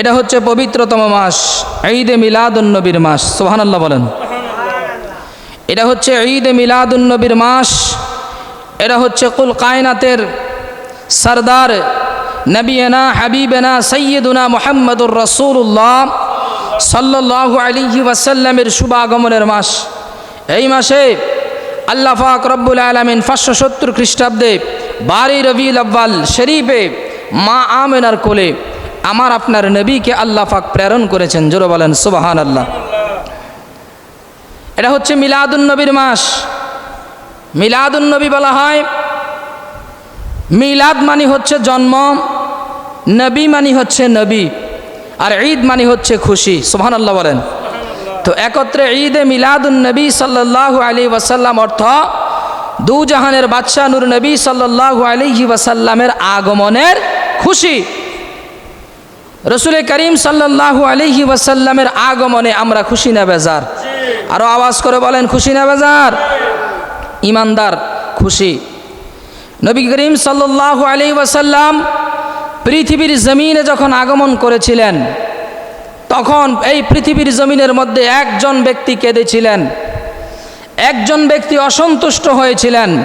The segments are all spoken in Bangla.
এটা হচ্ছে পবিত্রতম মাস, ঈদে মিলাদুন্নবীর মাস সোহানাল্লাহ বলেন। এটা হচ্ছে ঈদে মিলাদুন্নবীর মাস, এটা হচ্ছে কুল কায়নাতের সরদার নবিয়না হাবিবেনা সৈয়দুনা মোহাম্মদুর রসুল্লাহ সাল্লাল্লাহু আলিহি ওয়াসাল্লামের শুভাগমনের মাস। এই মাসে আল্লাহ পাক রব্বুল আলমিন পাঁচশো সত্তর খ্রিস্টাব্দে বারি রবিউল আব্বাল শরীফে মা আমেনার কোলে আমার আপনার নবীকে আল্লাহ পাক প্রেরণ করেছেন, জোরে বলেন সুবাহান আল্লাহ এটা হচ্ছে মিলাদুন নবীর মাস। মিলাদুন নবী বলা হয়, মিলাদ মানি হচ্ছে জন্ম, নবী মানি হচ্ছে নবী, আর ঈদ মানি হচ্ছে খুশি সুবহান আল্লাহ বলেন। তো একত্রে ঈদে মিলাদুন নবী সাল্লাল্লাহু আলী ওয়াসাল্লাম অর্থ দু জাহানের বাদশাহ নূর নবী সাল্লাল্লাহু আলাইহি ওয়াসাল্লামের আগমনের খুশি। রসুল করিম সাল্লাল্লাহু আলাইহি ওয়াসাল্লামের আগমনে আমরা খুশি না বেজার? আরও আওয়াজ করে বলেন, খুশি না বেজার? ইমানদার, খুশি। নবী করিম সাল্লাল্লাহু আলাইহি ওয়াসাল্লাম পৃথিবীর জমিনে যখন আগমন করেছিলেন, তখন এই পৃথিবীর জমিনের মধ্যে একজন ব্যক্তি কেঁদেছিলেন। একজন ব্যক্তি অসন্তুষ্ট হয়েছিলেন।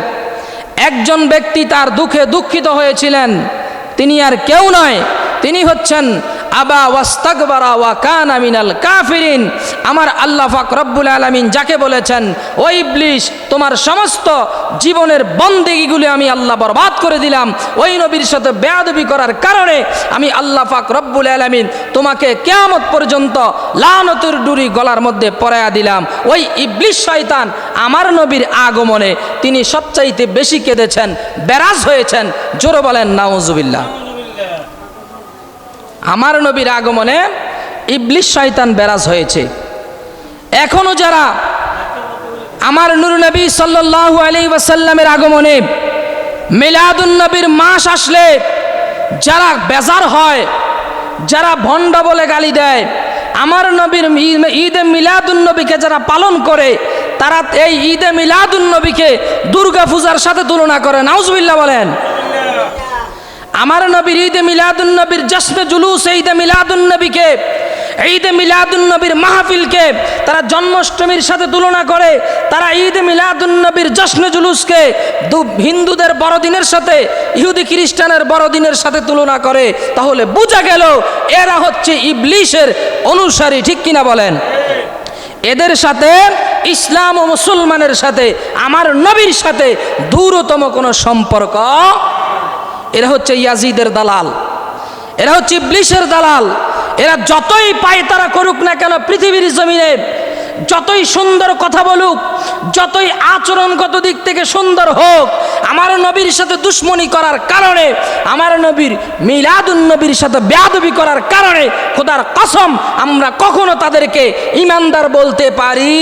একজন ব্যক্তি তার দুঃখে দুঃখিত হয়েছিলেন। তিনি আর কেউ নয় তিনি হচ্ছেন আবা ওয়াস্তাকবারা ওয়া কান আমিনাল কাফিরিন। আমার আল্লাহ ফাক রব্বুল আলমিন যাকে বলেছেন, ও ইবলিশ, তোমার সমস্ত জীবনের বন্দেগিগুলি আমি আল্লাহ বরবাদ করে দিলাম। ওই নবীর সাথে বেয়াদবি করার কারণে আমি আল্লাহ ফাক রব্বুল আলমিন তোমাকে কেয়ামত পর্যন্ত লানতুর ডুরি গলার মধ্যে পরায়া দিলাম। ওই ইবলিশ শয়তান আমার নবীর আগমনে তিনি সবচাইতে বেশি কেঁদেছেন, বেরাজ হয়েছেন। জোরে বলেন, নাউজুবিল্লাহ। আমার নবীর আগমনে ইবলিশ শয়তান বেরাজ হয়েছে। এখনও যারা আমার নূর নবী সাল্লাল্লাহু আলী ওয়াসাল্লামের আগমনে মিলাদুন নবীর মাস আসলে যারা বেজার হয়, যারা ভণ্ড বলে গালি দেয়, আমার নবীর ঈদে মিলাদুন নবীকে যারা পালন করে, তারা এই ঈদে মিলাদুন নবীকে দুর্গা পূজার সাথে তুলনা করে। নাউজবিল্লা বলেন। আমার নবীর ঈদে মিলাদুন নবীর জশ্নে জুলুস, ঈদে মিলাদুন নবীকে ঈদে মিলাদুন নবীর মাহফিলকে তারা জন্মাষ্টমীর সাথে তুলনা করে, তারা ঈদে মিলাদুন নবীর জশ্নে জুলুসকে হিন্দুদের বড়দিনের সাথে, ইহুদি খ্রিস্টানের বড়দিনের সাথে তুলনা করে। তাহলে বোঝা গেল এরা হচ্ছে ইবলিশের অনুসারী, ঠিক কিনা বলেন? এদের সাথে, ইসলাম ও মুসলমানের সাথে, আমার নবীর সাথে দূরতম কোনো সম্পর্ক এরা হচ্ছে ইয়াজিদের দালাল। এরা হচ্ছে ইবলিশের দালাল। এরা যতই পায় তারা করুক না কেন, পৃথিবীর জমিনে যতই সুন্দর কথা বলুক, যতই আচরণগত দিক থেকে সুন্দর হোক, আমার নবীর সাথে দুশ্মনী করার কারণে, আমার নবীর মিলাদুন নবীর সাথে বেয়াদবি করার কারণে খোদার কসম, আমরা কখনো তাদেরকে ইমানদার বলতে পারি